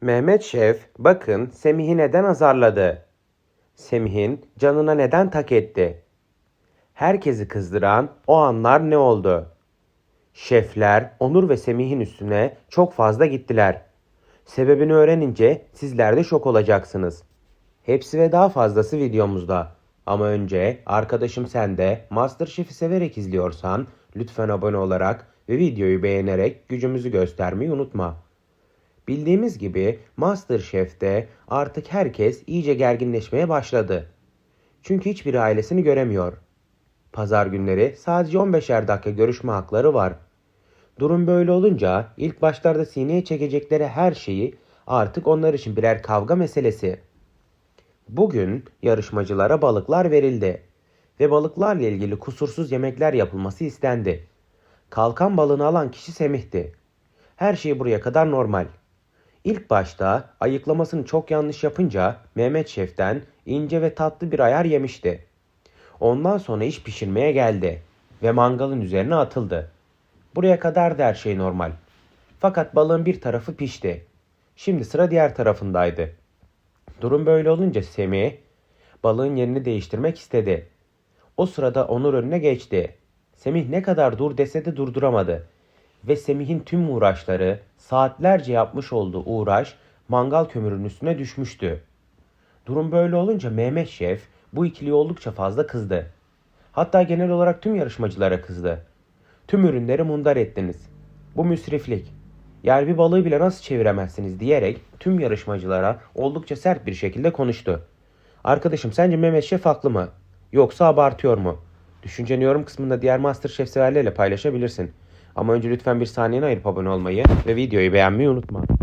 Mehmet Şef, bakın Semih'i neden azarladı? Semih'in canına neden tak etti? Herkesi kızdıran o anlar ne oldu? Şefler Onur ve Semih'in üstüne çok fazla gittiler. Sebebini öğrenince sizler de şok olacaksınız. Hepsi ve daha fazlası videomuzda. Ama önce arkadaşım sen de Masterchef'i severek izliyorsan lütfen abone olarak ve videoyu beğenerek gücümüzü göstermeyi unutma. Bildiğimiz gibi Masterchef'te artık herkes iyice gerginleşmeye başladı. Çünkü hiçbiri ailesini göremiyor. Pazar günleri sadece 15'er dakika görüşme hakları var. Durum böyle olunca ilk başlarda sineye çekecekleri her şeyi artık onlar için birer kavga meselesi. Bugün yarışmacılara balıklar verildi ve balıklarla ilgili kusursuz yemekler yapılması istendi. Kalkan balığını alan kişi Semih'ti. Her şey buraya kadar normal. İlk başta ayıklamasını çok yanlış yapınca Mehmet Şef'ten ince ve tatlı bir ayar yemişti. Ondan sonra iş pişirmeye geldi ve mangalın üzerine atıldı. Buraya kadar da her şey normal. Fakat balığın bir tarafı pişti. Şimdi sıra diğer tarafındaydı. Durum böyle olunca Semih balığın yerini değiştirmek istedi. O sırada Onur önüne geçti. Semih ne kadar dur dese de durduramadı. Ve Semih'in tüm uğraşları, saatlerce yapmış olduğu uğraş mangal kömürünün üstüne düşmüştü. Durum böyle olunca Mehmet Şef bu ikiliye oldukça fazla kızdı. Hatta genel olarak tüm yarışmacılara kızdı. Tüm ürünleri mundar ettiniz. Bu müsriflik. Yani bir balığı bile nasıl çeviremezsiniz diyerek tüm yarışmacılara oldukça sert bir şekilde konuştu. Arkadaşım sence Mehmet Şef haklı mı? Yoksa abartıyor mu? Düşünceni yorum kısmında diğer Masterchef severlerle paylaşabilirsin. Ama önce lütfen bir saniyeni ayırıp abone olmayı ve videoyu beğenmeyi unutma.